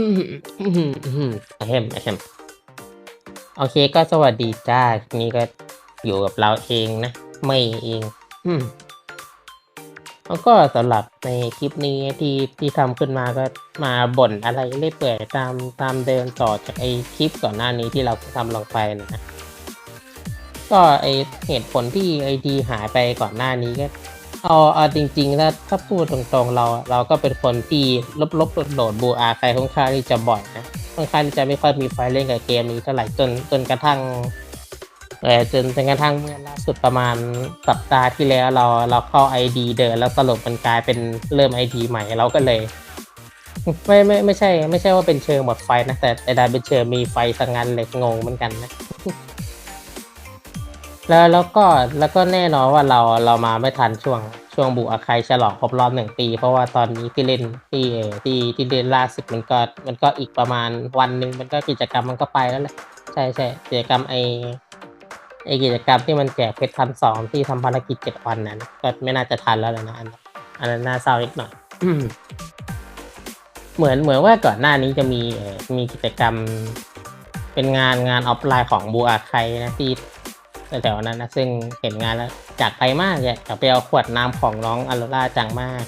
อืมอืมอืมอะแฮมอะแฮมโอเคก็สวัสดีจ้านี่ก็อยู่กับเราเองนะ ไม่เอง อืมแล้วก็สำหรับในคลิปนี้ที่ที่ทำขึ้นมาก็มาบ่นอะไรเรื่อยเปื่อยตามตามเดินต่อจากไอคลิปก่อนหน้านี้ที่เราทำลงไปนะนะก็ไอเหตุผลที่ไอดีหายไปก่อนหน้านี้ก็ เอาเอาจริงๆถ้าถ้าพูดตรงๆเราเราก็เป็นคนที่ลบลบโหลดบูอาใครค่อนข้างที่จะบ่อยนะค่อนข้างที่จะไม่ค่อยมีไฟเล่นกับเกมนี้เท่าไหร่จนจนกระทั่งเออจนจนกระทั่งเมื่อล่าสุดประมาณสัปดาห์ที่แล้วเราเราเข้า ID เดินแล้วสรุปมันกลายเป็นเริ่ม ID ใหม่เราก็เลย ไม่ไม่ไม่ใช่ ไม่ใช่ว่าเป็นเชิงหมดไฟนะแต่แต่ดันเป็นเชิงมีไฟสังงันเหล็กงงเหมือนกันนะ แล้วแล้วก็แล้วก็แน่นอนว่าเราเรามาไม่ทันช่วงช่วงบุอาคายฉลองครบรอบหนึ่งปี เพราะว่าตอนนี้ที่เล่นที่ที่ที่เล่นล่าสุดมันก็มันก็อีกประมาณวันหนึ่งมันก็กิจกรรมมันก็ไปแล้วแหละใช่ใช่กิจกรรมไอไอกิจกรรมที่มันแจกเพชรพันสองที่ทำภารกิจเจ็ดวันนั้นก็ไม่น่าจะทันแล้วแหละนะอันอันนั้นน่าเศร้าอีกหน่อยเหมือนเหมือนว่าก่อนหน้านี้จะมีมีกิจกรรม เป็นงานงานออฟไลน์ของบูอาไคนะที่ แถวๆนั้นนะซึ่งเห็นงานแล้วจากไปมากอยากไปเอาขวดน้ำของน้องอโรราจังมาก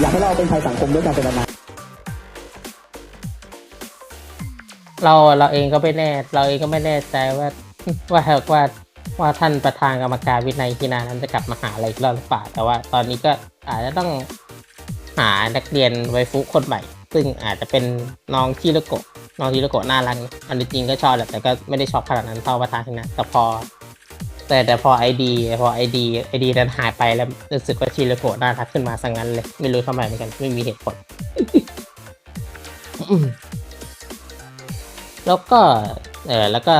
อยากให้เราเป็นภัยสังคมด้วยกันเป็นนานเราเราเองก็ไม่แน่ เราเองก็ไม่แน่ใจว่าว่าว่าว่าท่านประธานกรรมการวินัยที่นานั้นจะกลับมาหาอะไรอีกรอบหรือเปล่าแต่ว่าตอนนี้ก็อาจจะต้องหานักเรียนไวฟุคนใหม่ ซึ่งอาจจะเป็นน้องชิโรโกะน้องชิโรโกะน่ารักนะอันจริงก็ชอบแหละแต่ก็ไม่ได้ชอบขนาดนั้นเท่าประธานที่นาแต่พอ แต่แต่พอไอดีพอไอดีไอดีนั้นหายไปแล้วรู้สึกว่าชิโรโกะน่ารักขึ้นมาสังงั้นเลย ไม่รู้ทำไมเหมือนกัน ไม่มีเหตุผล แล้วก็ เออแล้วก็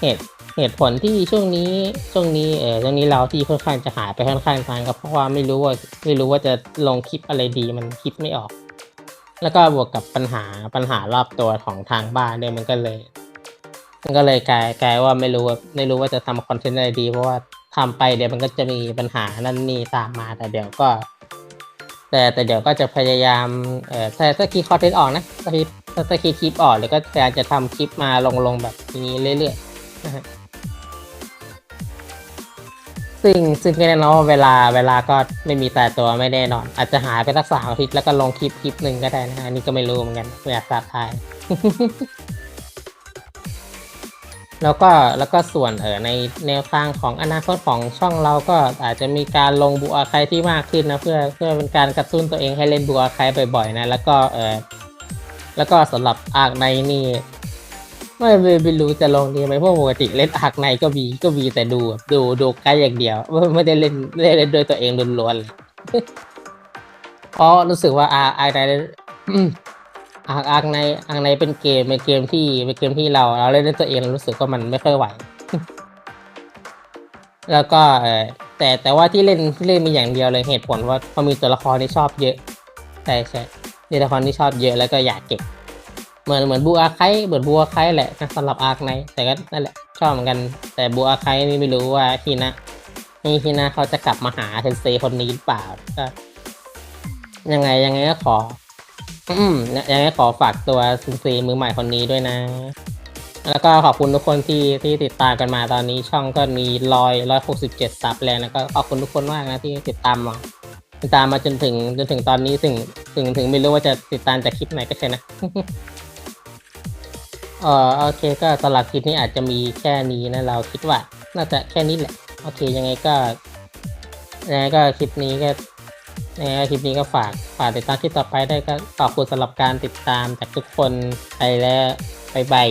เหตุเหตุผลที่ช่วงนี้ช่วงนี้เออช่วงนี้เราที่ค่อนข้างจะหายไปค่อนข้างนานก็เพราะว่าไม่รู้ว่าไม่รู้ว่าจะลงคลิปอะไรดีมันคิดไม่ออก แล้วก็บวกกับปัญหาปัญหารอบตัวของทางบ้านเนี่ยมันก็เลย มันก็เลยกลายกลายว่าไม่รู้ว่าไม่รู้ว่าจะทำคอนเทนต์อะไรดี เพราะว่าทำไปเดี๋ยวมันก็จะมีปัญหานั่นนี่ตามมาแต่เดี๋ยวก็ แต่แต่เดี๋ยวก็จะพยายามเอ่อถ้าถ้าคิดคอนเทนต์ออกนะถ้าคิดถ้าถ้าคิดคลิปออกเดี๋ยวก็พยายามจะทำคลิปมาลงลงแบบนี้เรื่อยๆนะฮะซึ่งซึ่งแน่นอนว่าเวลาเวลาก็ไม่มีแต่ตัวไม่แน่นอน อาจจะหายไปสักสามอาทิตย์แล้วก็ลงคลิปคลิปหนึ่งก็ได้นะอันนี้ก็ไม่รู้เหมือนกันไม่อยากทราบทาย แล้วก็แล้วก็ส่วนเออในแนวทางของอนาคตของช่องเราก็อาจจะมีการลงบัวใครที่มากขึ้นนะเพื่อเพื่อเป็นการกระตุ้นตัวเองให้เล่นบัวใครบ่อยๆนะแล้วก็เออแล้วก็สำหรับอากในนี่ไม่ไม่ไม่รู้จะลงดีไหมเพราะปกติเล่นอากในก็มีก็มีแต่ดูดูดูใกล้อย่างเดียวไม่ได้เล่นไม่ได้เล่นโดวยตัวเองล้วนๆเลยเพราะรู้สึกว่าอาอากใน อาร์อาร์ในอาร์ในเป็นเกมเป็นเกมที่เป็นเกมที่เรา เราเล่นด้วยตัวเองเรารู้สึกว่ามันไม่ค่อยไหว แล้วก็เออแต่แต่ว่าที่เล่นที่เล่นมีอย่างเดียวเลยเหตุผลว่าเขามีตัวละครที่ชอบเยอะใช่ใช่มีตัวละครที่ชอบเยอะแล้วก็อยากเก็บ เหมือนเหมือนบูอาไคเหมือนบูอาไคแหละนะสำหรับอาร์ในแต่ก็นั่นแหละชอบเหมือนกัน แต่บูอาไคนี่ไม่รู้ว่าฮีนะนี่ฮีนะเขาจะกลับมาหาเทนเซคนนี้หรือเปล่าก็ยังไงยังไงก็ขอ อืมยังไงขอฝากตัวซินซีมือใหม่คนนี้ด้วยนะ แล้วก็ขอบคุณทุกคนที่ที่ติดตามกันมาตอนนี้ช่องก็มีร้อยร้อยหกสิบเจ็ดซับแล้วนะก็ขอบคุณทุกคนมากนะที่ติดตามมาติดตามมาจนถึงจนถึงตอนนี้ถึงถึงถึงไม่รู้ว่าจะติดตามจากคลิปไหนก็ใช่นะเออโอเค ก็สำหรับคลิปนี้อาจจะมีแค่นี้นะเราคิดว่า น่าจะแค่นี้แหละ โอเคยังไงก็ยังไงก็คลิปนี้ก็ ยังไงคลิปนี้ก็ฝาก ฝากติดตามคลิปต่อไปได้ก็ขอบคุณสำหรับการติดตามจากทุกคนไปแล้วบายบาย